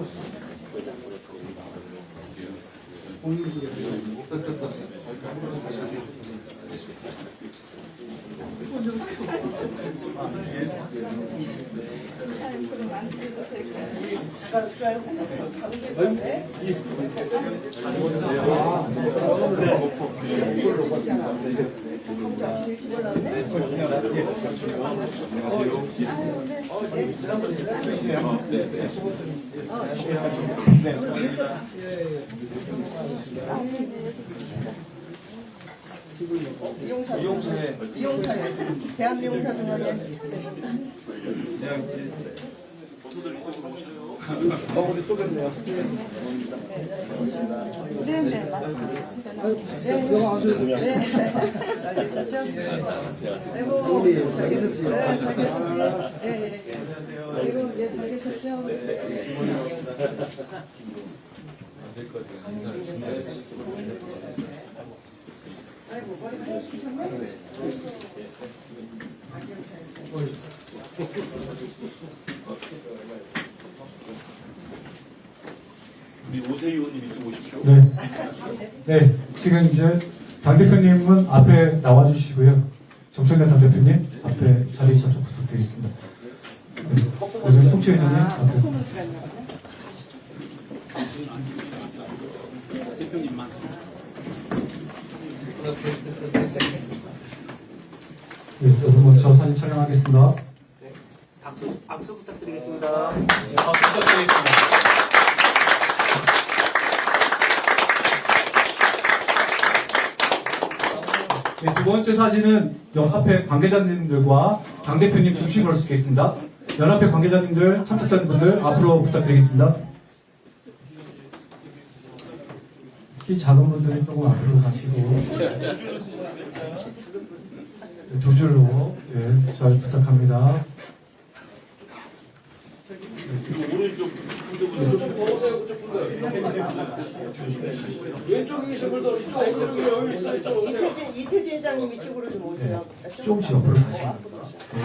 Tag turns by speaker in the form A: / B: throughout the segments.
A: 이용사 이 용사에 이용사에 대한미용사 등원에 네네 맞습니다. 네. 네. 잘 계셨죠? 아이고 잘 계셨어요. 네, 잘 계셨지? 예, 예, 예. 아이고 예, 잘 계셨죠? 아이고 머리 하얘지셨네?
B: 우리 오세희 의원님 이쪽 오십시오.
C: 네. 네. 지금 이제 당 대표님은 앞에 나와 주시고요. 정청래 당 대표님 앞에 자리 잡도록 부탁드리겠습니다. 네. 그리고 송치 회장님 앞에.
A: 보네.
C: 네, 저도 먼저 사진 촬영하겠습니다.
B: 박수 박수 부탁드리겠습니다.
C: 네, 두 번째 사진은 연합회 관계자님들과 당 대표님 중심으로 찍겠습니다. 연합회 관계자님들, 참석자분들 앞으로 부탁드리겠습니다. 키 작은 분들이 조금 앞으로 가시고 네, 두 줄로 네, 잘 부탁합니다.
B: 오른쪽 hun드분
A: 이태재 이태재 회장님 이쪽으로 좀 오세요.
C: 네, 조금씩 옆으로 가시고 네.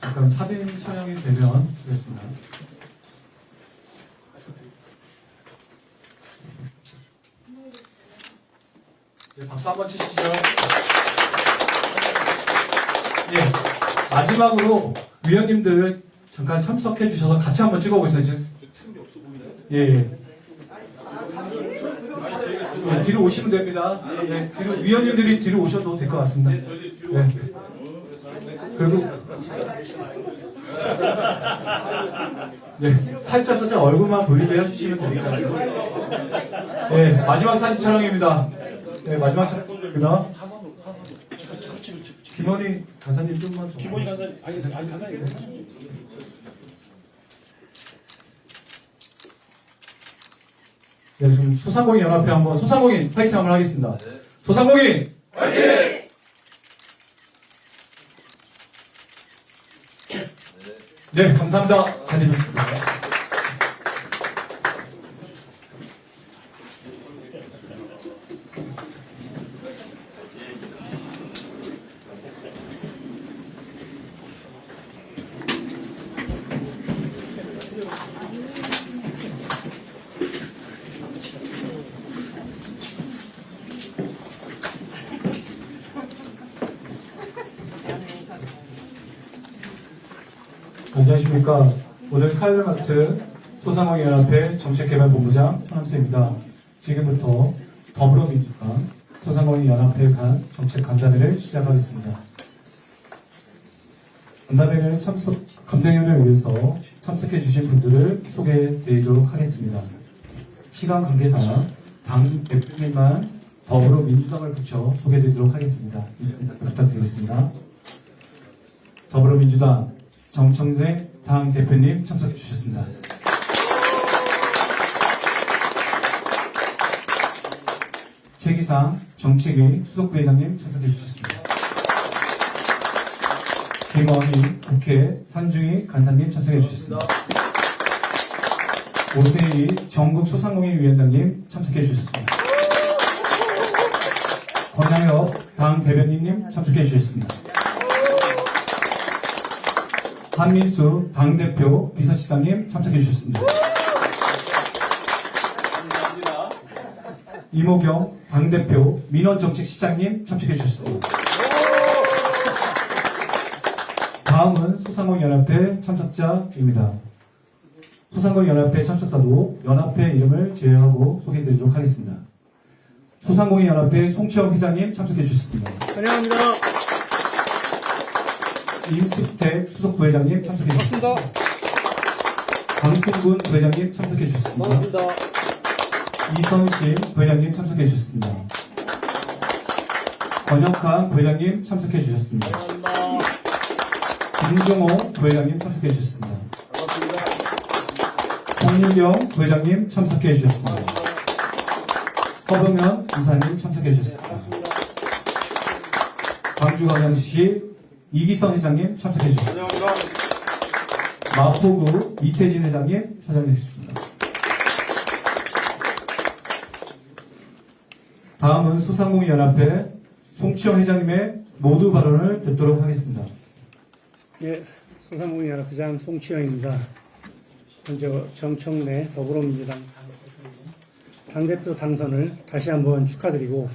C: 잠깐 사진 촬영이 되면 되겠습니다. 네, 박수 한번 치시죠. 예, 마지막으로 위원님들 잠깐 참석해 주셔서 같이 한번 찍어보세요. 지금. 예, 예. 네, 뒤로 오시면 됩니다. 네, 뒤로 위원님들이 뒤로 오셔도 될 것 같습니다. 네. 그리고 네, 살짝 살짝 얼굴만 보이게 해주시면 되니까. 네, 마지막 사진 촬영입니다. 네, 마지막 사진 촬영입니다. 김원희 간사님 좀만 더.
B: 김원희 간사님 아니 아니 간사님
C: 네, 지금 소상공인 연합회 한번 소상공인 파이팅 한번 하겠습니다. 소상공인 파이팅! 네, 감사합니다. 잘 해주셨습니다. 안녕하십니까. 오늘 사회를 맡은 소상공인연합회 정책개발본부장 천함수입니다. 지금부터 더불어민주당 소상공인연합회 간 정책 간담회를 시작하겠습니다. 간담회를 참석, 간담회를 위해서 참석해 주신 분들을 소개해 드리도록 하겠습니다. 시간 관계상 당 대표님만 더불어민주당을 붙여 소개해 드리도록 하겠습니다. 부탁드리겠습니다. 더불어민주당 정청래 당 대표님 참석해 주셨습니다. 최기상 정책위 수석부회장님 참석해 주셨습니다. 김원희 국회 산중위 간사님 참석해 주셨습니다. 오세희 전국 소상공인 위원장님 참석해 주셨습니다. 권양엽 당 대변인님 참석해 주셨습니다. 한민수 당대표 비서실장님 참석해 주셨습니다.
B: 감사합니다.
C: 이모경 당대표 민원정책시장님 참석해 주셨습니다. 다음은 소상공인연합회 참석자입니다. 소상공인연합회 참석자도 연합회 이름을 제외하고 소개해드리도록 하겠습니다. 소상공인연합회 송치영 회장님 참석해 주셨습니다.
D: 환영합니다.
C: 임숙택 수석 부회장님 참석해 주셨습니다. 강승군 부회장님 참석해 주셨습니다.
D: 반갑습니다.
C: 이선심 부회장님 참석해 주셨습니다. 권혁한 부회장님 참석해 주셨습니다. 김종호 부회장님 참석해 주셨습니다. 송윤경 부회장님 참석해 주셨습니다. 허병현 이사님 참석해 주셨습니다. 광주광양시 이기성 회장님 참석해
B: 주셨습니다.
C: 마포구 이태진 회장님 찾아주셨습니다. 다음은 소상공인연합회 송치영 회장님의 모두 발언을 듣도록 하겠습니다.
D: 네, 소상공인연합회장 송치영입니다. 먼저 정청래 더불어민주당 당대표 당선을 다시 한번 축하드리고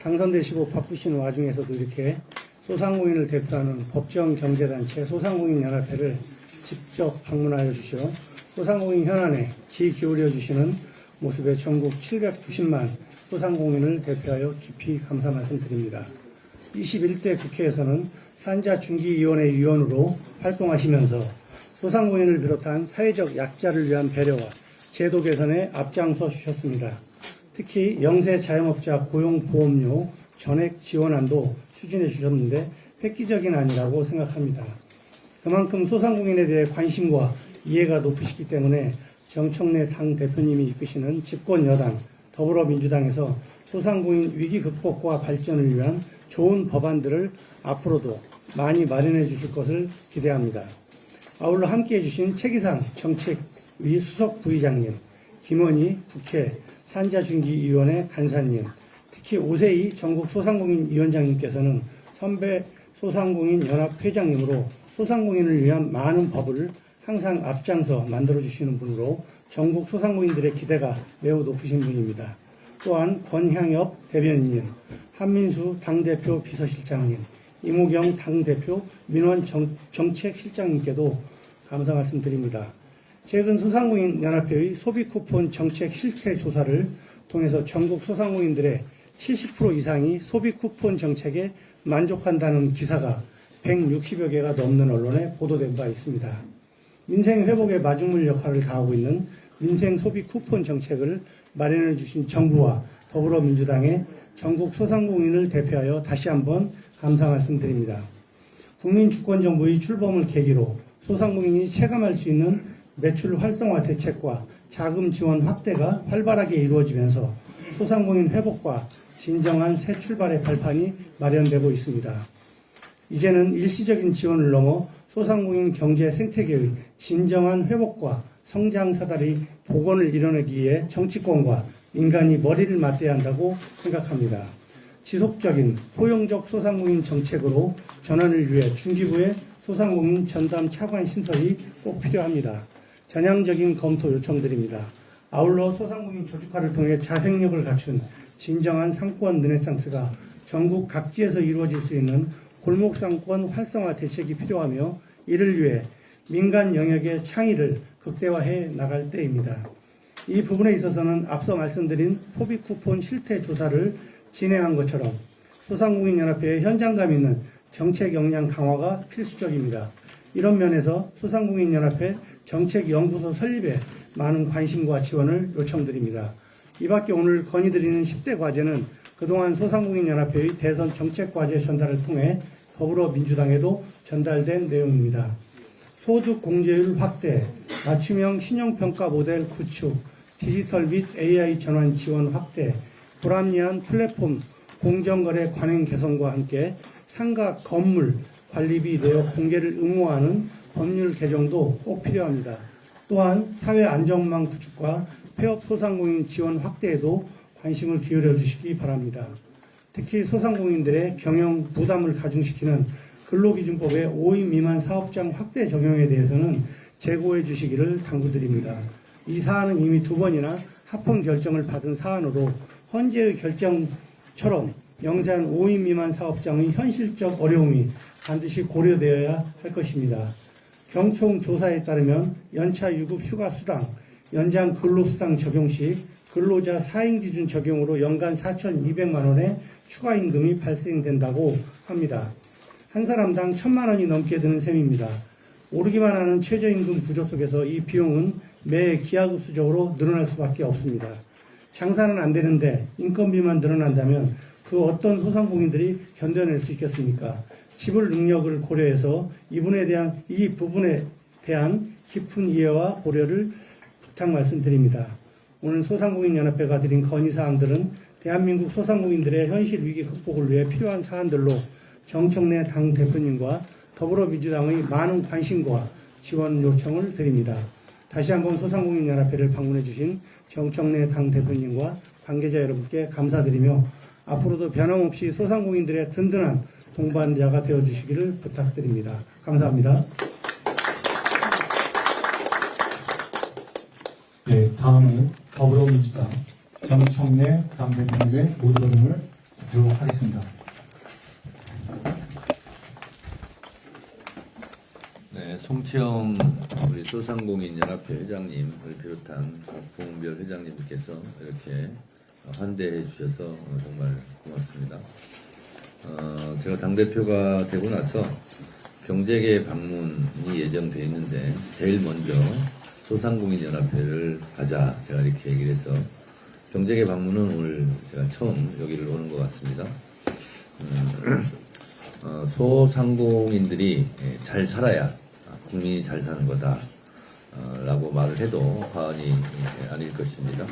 D: 당선되시고 바쁘신 와중에서도 이렇게 소상공인을 대표하는 법정 경제단체 소상공인연합회를 직접 방문하여 주시어 소상공인 현안에 귀 기울여 주시는 모습에 전국 790만 소상공인을 대표하여 깊이 감사 말씀드립니다. 21대 국회에서는 산자중기위원회 위원으로 활동하시면서 소상공인을 비롯한 사회적 약자를 위한 배려와 제도 개선에 앞장서 주셨습니다. 특히 영세 자영업자 고용보험료 전액 지원안도 추진해 주셨는데 획기적인 안이라고 생각합니다. 그만큼 소상공인에 대해 관심과 이해가 높으시기 때문에 정청래 당 대표님이 이끄시는 집권 여당 더불어민주당에서 소상공인 위기 극복과 발전을 위한 좋은 법안들을 앞으로도 많이 마련해 주실 것을 기대합니다. 아울러 함께 해주신 최기상 정책위 수석 부의장님, 김원희 국회 산자중기위원회 간사님, 특히 오세희 전국 소상공인 위원장님께서는 선배 소상공인 연합 회장님으로 소상공인을 위한 많은 법을 항상 앞장서 만들어 주시는 분으로 전국 소상공인들의 기대가 매우 높으신 분입니다. 또한 권향엽 대변인님, 한민수 당대표 비서실장님, 이무경 당대표 민원 정, 정책실장님께도 감사 말씀드립니다. 최근 소상공인 연합회의 소비 쿠폰 정책 실태 조사를 통해서 전국 소상공인들의 70% 이상이 소비 쿠폰 정책에 만족한다는 기사가 160여 개가 넘는 언론에 보도된 바 있습니다. 민생 회복의 마중물 역할을 다하고 있는 민생 소비 쿠폰 정책을 마련해 주신 정부와 더불어민주당의 전국 소상공인을 대표하여 다시 한번 감사 말씀드립니다. 국민주권정부의 출범을 계기로 소상공인이 체감할 수 있는 매출 활성화 대책과 자금 지원 확대가 활발하게 이루어지면서 소상공인 회복과 진정한 새 출발의 발판이 마련되고 있습니다. 이제는 일시적인 지원을 넘어 소상공인 경제 생태계의 진정한 회복과 성장 사다리 복원을 이뤄내기 위해 정치권과 민간이 머리를 맞대야 한다고 생각합니다. 지속적인 포용적 소상공인 정책으로 전환을 위해 중기부의 소상공인 전담 차관 신설이 꼭 필요합니다. 전향적인 검토 요청드립니다. 아울러 소상공인 조직화를 통해 자생력을 갖춘 진정한 상권 르네상스가 전국 각지에서 이루어질 수 있는 골목 상권 활성화 대책이 필요하며 이를 위해 민간 영역의 창의를 극대화해 나갈 때입니다. 이 부분에 있어서는 앞서 말씀드린 소비 쿠폰 실태 조사를 진행한 것처럼 소상공인 연합회의 현장감 있는 정책 역량 강화가 필수적입니다. 이런 면에서 소상공인 연합회 정책연구소 설립에 많은 관심과 지원을 요청드립니다. 이 밖에 오늘 건의드리는 10대 과제는 그동안 소상공인 연합회의 대선 정책 과제 전달을 통해 더불어민주당에도 전달된 내용입니다. 소득 공제율 확대, 맞춤형 신용평가 모델 구축, 디지털 및 AI 전환 지원 확대, 불합리한 플랫폼 공정거래 관행 개선과 함께 상가 건물 관리비 내역 공개를 의무화하는 법률 개정도 꼭 필요합니다. 또한 사회 안전망 구축과 폐업 소상공인 지원 확대에도 관심을 기울여 주시기 바랍니다. 특히 소상공인들의 경영 부담을 가중시키는 근로기준법의 5인 미만 사업장 확대 적용에 대해서는 재고해 주시기를 당부드립니다. 이 사안은 이미 두 번이나 합헌 결정을 받은 사안으로 헌재의 결정처럼 영세한 5인 미만 사업장의 현실적 어려움이 반드시 고려되어야 할 것입니다. 경총 조사에 따르면 연차 유급 휴가 수당, 연장 근로수당 적용 시 근로자 4인 기준 적용으로 연간 4,200만 원의 추가 임금이 발생된다고 합니다. 한 사람당 1,000만 원이 넘게 드는 셈입니다. 오르기만 하는 최저임금 구조 속에서 이 비용은 매 기하급수적으로 늘어날 수밖에 없습니다. 장사는 안 되는데 인건비만 늘어난다면 그 어떤 소상공인들이 견뎌낼 수 있겠습니까? 지불 능력을 고려해서 이분에 대한 이 부분에 대한 깊은 이해와 고려를 부탁 말씀드립니다. 오늘 소상공인연합회가 드린 건의사항들은 대한민국 소상공인들의 현실 위기 극복을 위해 필요한 사안들로 정청래 당 대표님과 더불어민주당의 많은 관심과 지원 요청을 드립니다. 다시 한번 소상공인연합회를 방문해 주신 정청래 당 대표님과 관계자 여러분께 감사드리며 앞으로도 변함없이 소상공인들의 든든한 동반자가 되어 주시기를 부탁드립니다. 감사합니다.
C: 예, 다음은 더불어민주당 정청래 당대표님의 모두 발언을 듣도록 하겠습니다.
E: 네, 송치영 우리 소상공인연합회 회장님을 비롯한 각 부문별 회장님께서 이렇게 환대해 주셔서 정말 고맙습니다. 어, 제가 당대표가 되고 나서 경제계 방문이 예정되어 있는데 제일 먼저 소상공인연합회를 가자 제가 이렇게 얘기를 해서 경제계 방문은 오늘 제가 처음 여기를 오는 것 같습니다. 음, 어, 소상공인들이 예, 잘 살아야 아, 국민이 잘 사는 거다. 어, 라고 말을 해도 과언이 예, 아닐 것입니다.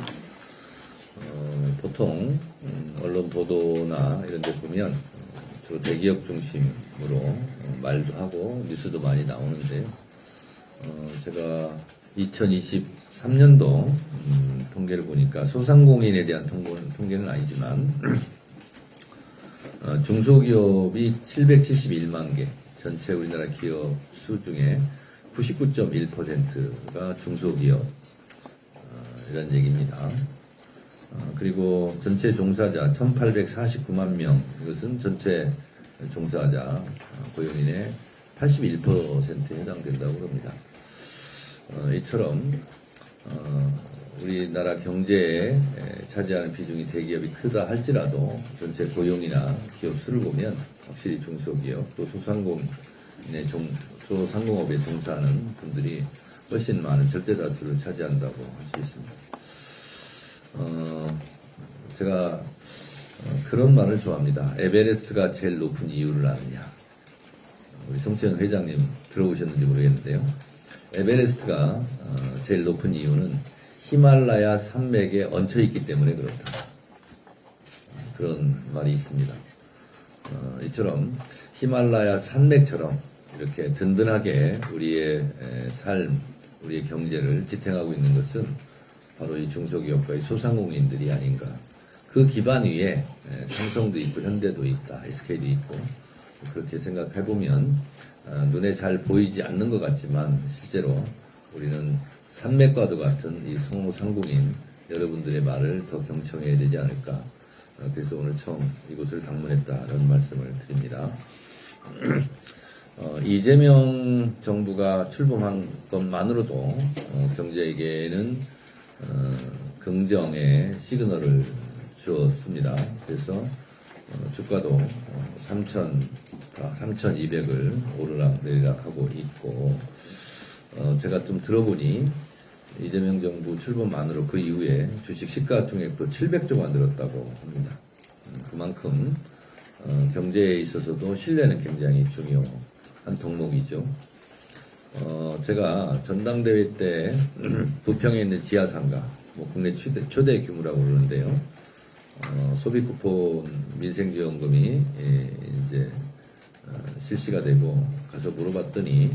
E: 어, 보통 음, 언론 보도나 이런 데 보면 어, 주로 대기업 중심으로 어, 말도 하고 뉴스도 많이 나오는데요. 어, 제가 2023년도 음, 통계를 보니까 소상공인에 대한 통계는, 통계는 아니지만 어, 중소기업이 771만 개, 전체 우리나라 기업 수 중에 99.1%가 중소기업, 어, 이런 얘기입니다. 어, 그리고 전체 종사자 1849만 명, 이것은 전체 종사자 어, 고용인의 81%에 해당된다고 합니다. 어, 이처럼 어, 우리나라 경제에 에, 차지하는 비중이 대기업이 크다 할지라도 전체 고용이나 기업 수를 보면 확실히 중소기업 또 소상공인의 종, 소상공업에 종사하는 분들이 훨씬 많은 절대 다수를 차지한다고 할 수 있습니다. 어, 제가 어, 그런 말을 좋아합니다. 에베레스트가 제일 높은 이유를 아느냐. 우리 송채현 회장님 들어보셨는지 모르겠는데요. 에베레스트가 어, 제일 높은 이유는 히말라야 산맥에 얹혀 있기 때문에 그렇다. 그런 말이 있습니다. 어, 이처럼 히말라야 산맥처럼 이렇게 든든하게 우리의 에, 삶, 우리의 경제를 지탱하고 있는 것은 바로 이 중소기업과의 소상공인들이 아닌가. 그 기반 위에 에, 삼성도 있고 현대도 있다, SK도 있고 그렇게 생각해보면 아, 눈에 잘 보이지 않는 것 같지만 실제로 우리는 산맥과도 같은 이 소상공인 여러분들의 말을 더 경청해야 되지 않을까. 어, 그래서 오늘 처음 이곳을 방문했다라는 말씀을 드립니다. 어, 이재명 정부가 출범한 것만으로도 어, 경제에게는 어, 긍정의 시그널을 주었습니다. 그래서 어, 주가도 어, 3천, 3,200을 오르락 내리락 하고 있고, 어, 제가 좀 들어보니 이재명 정부 출범만으로 그 이후에 주식 시가총액도 700조가 늘었다고 합니다. 음, 그만큼 어, 경제에 있어서도 신뢰는 굉장히 중요한 덕목이죠. 어, 제가 전당대회 때 부평에 있는 지하상가, 뭐 국내 최대, 최대 규모라고 그러는데요. 어, 소비 쿠폰 민생지원금이 예, 이제 어, 실시가 되고 가서 물어봤더니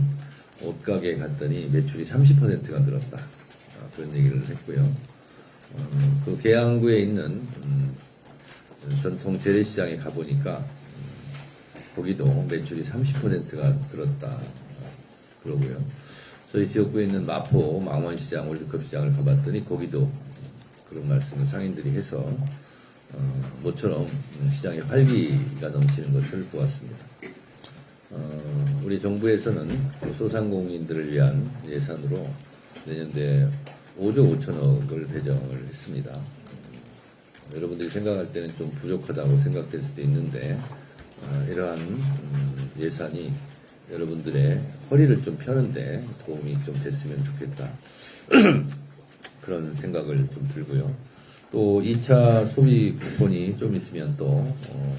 E: 옷가게에 갔더니 매출이 30%가 늘었다. 어, 그런 얘기를 했고요. 어, 그 계양구에 있는 음, 전통 재래시장에 가보니까 음, 거기도 매출이 30%가 늘었다 그러고요. 저희 지역구에 있는 마포 망원시장 월드컵 시장을 가봤더니 거기도 그런 말씀을 상인들이 해서 어, 모처럼 시장에 활기가 넘치는 것을 보았습니다. 어, 우리 정부에서는 소상공인들을 위한 예산으로 내년도에 5조 5천억을 배정을 했습니다. 여러분들이 생각할 때는 좀 부족하다고 생각될 수도 있는데 어, 이러한 음, 예산이 여러분들의 허리를 좀 펴는데 도움이 좀 됐으면 좋겠다. 그런 생각을 좀 들고요. 또 2차 소비 쿠폰이 좀 있으면 또 어,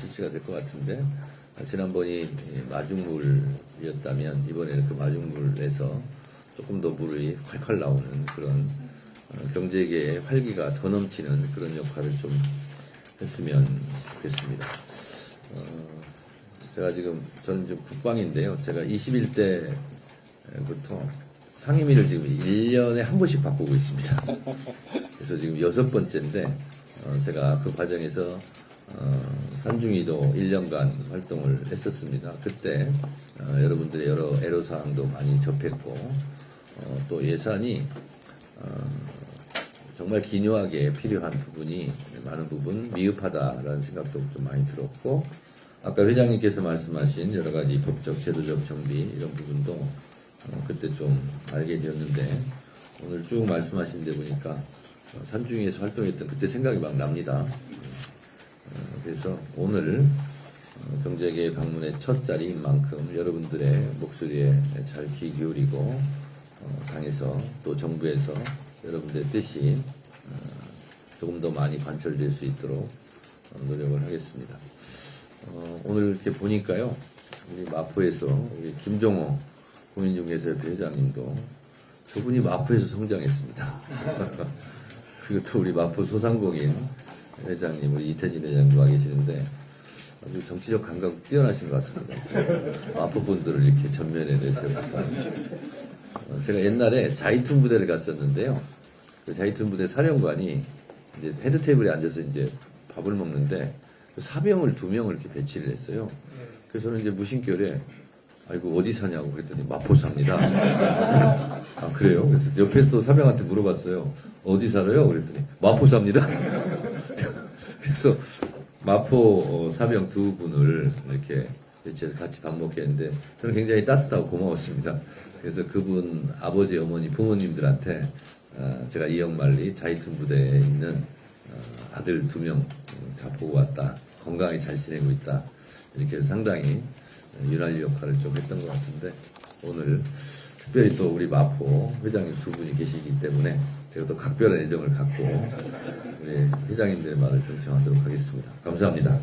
E: 실시가 될 것 같은데 아, 지난번이 마중물이었다면 이번에는 그 마중물에서 조금 더 물이 콸콸 나오는 그런 어, 경제계의 활기가 더 넘치는 그런 역할을 좀 했으면 좋겠습니다. 어, 제가 지금 저는 지금 국방인데요. 제가 21대부터 상임위를 지금 1년에 한 번씩 바꾸고 있습니다. 그래서 지금 여섯 번째인데 어, 제가 그 과정에서 어, 산중위도 1년간 활동을 했었습니다. 그때 어, 여러분들의 여러 애로사항도 많이 접했고 어, 또 예산이 어, 정말 기묘하게 필요한 부분이 많은 부분 미흡하다라는 생각도 좀 많이 들었고 아까 회장님께서 말씀하신 여러 가지 법적 제도적 정비 이런 부분도 어, 그때 좀 알게 되었는데 오늘 쭉 말씀하신 데 보니까 어, 산중에서 활동했던 그때 생각이 막 납니다. 어, 그래서 오늘 어, 경제계 방문의 첫 자리인 만큼 여러분들의 목소리에 잘 귀 기울이고 어, 당에서 또 정부에서 여러분들의 뜻이 어, 조금 더 많이 관철될 수 있도록 어, 노력을 하겠습니다. 어, 오늘 이렇게 보니까요, 우리 마포에서 우리 김종호 국민중개사협회 회장님도 저분이 마포에서 성장했습니다. 그리고 또 우리 마포 소상공인 회장님, 우리 이태진 회장도 와 계시는데 아주 정치적 감각 뛰어나신 것 같습니다. 마포 분들을 이렇게 전면에 내세워서 어, 제가 옛날에 자이툰 부대를 갔었는데요. 그 자이툰 부대 사령관이 이제 헤드 테이블에 앉아서 이제 밥을 먹는데 그 사병을 두 명을 이렇게 배치를 했어요. 그래서 저는 이제 무심결에 아이고 어디 사냐고 그랬더니 마포 삽니다. 아 그래요? 그래서 옆에 또 사병한테 물어봤어요. 어디 살아요? 그랬더니 마포 삽니다. 그래서 마포 어, 사병 두 분을 이렇게 배치해서 같이 밥 먹게 했는데 저는 굉장히 따뜻하고 고마웠습니다. 그래서 그분 아버지 어머니 부모님들한테 어, 제가 이영만리 자이툰 부대에 있는 어, 아들 두 명 다 보고 왔다. 건강히 잘 지내고 있다. 이렇게 상당히 유난히 역할을 좀 했던 것 같은데 오늘 특별히 또 우리 마포 회장님 두 분이 계시기 때문에 제가 또 각별한 애정을 갖고 우리 회장님들의 말을 좀 정하도록 하겠습니다. 감사합니다.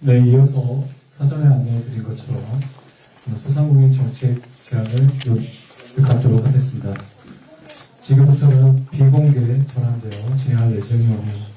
C: 네, 이어서 사전에 안내해 드린 것처럼 소상공인 정책 제안을 요약하도록 하겠습니다. 지금부터는 비공개 전환되어 진행할 예정이오니